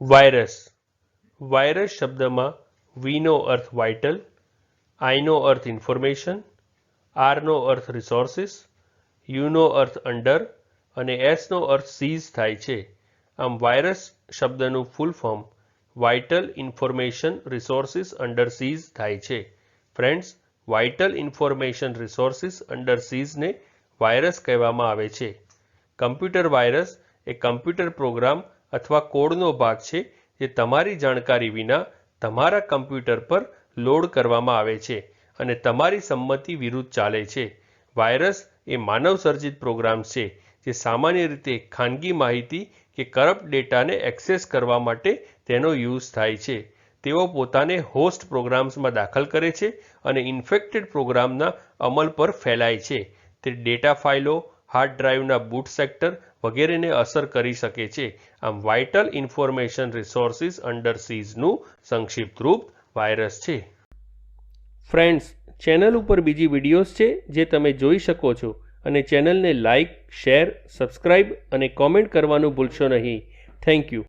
Virus. Virus શબ્દમાં વીનો અર્થ વાઇટલ આઈનો અર્થ ઇન્ફોર્મેશન આરનો અર્થ રિસોર્સિસ યુનો અર્થ અંડર અને એસનો અર્થ સીઝ થાય છે. આમ વાયરસ શબ્દનું full form vital information resources under seize થાય છે. Friends vital information resources under સીઝને virus કહેવામાં આવે છે. કમ્પ્યુટર વાયરસ એ કમ્પ્યુટર પ્રોગ્રામ અથવા કોડનો ભાગ છે જે તમારી જાણકારી વિના તમારા કમ્પ્યુટર પર લોડ કરવામાં આવે છે અને તમારી સંમતિ વિરુદ્ધ ચાલે છે. વાયરસ એ માનવસર્જિત પ્રોગ્રામ્સ છે જે સામાન્ય રીતે ખાનગી માહિતી કે કરપ્ટ ડેટાને એક્સેસ કરવા માટે તેનો યુઝ થાય છે. તેઓ પોતાને હોસ્ટ પ્રોગ્રામ્સમાં દાખલ કરે છે અને ઇન્ફેક્ટેડ પ્રોગ્રામના અમલ પર ફેલાય છે. તે ડેટા ફાઇલો હાર્ડ ડ્રાઈવના બૂટ સેક્ટર વગેરેને અસર કરી શકે છે. આમ વાઇટલ ઇન્ફોર્મેશન રિસોર્સિસ અંડર સીઝનું સંક્ષિપ્ત રૂપ વાયરસ છે. ફ્રેન્ડ્સ, ચેનલ ઉપર બીજી વિડીયોઝ છે જે તમે જોઈ શકો છો અને ચેનલને લાઇક, શેર, સબસ્ક્રાઇબ અને કોમેન્ટ કરવાનું ભૂલશો નહીં. Thank you.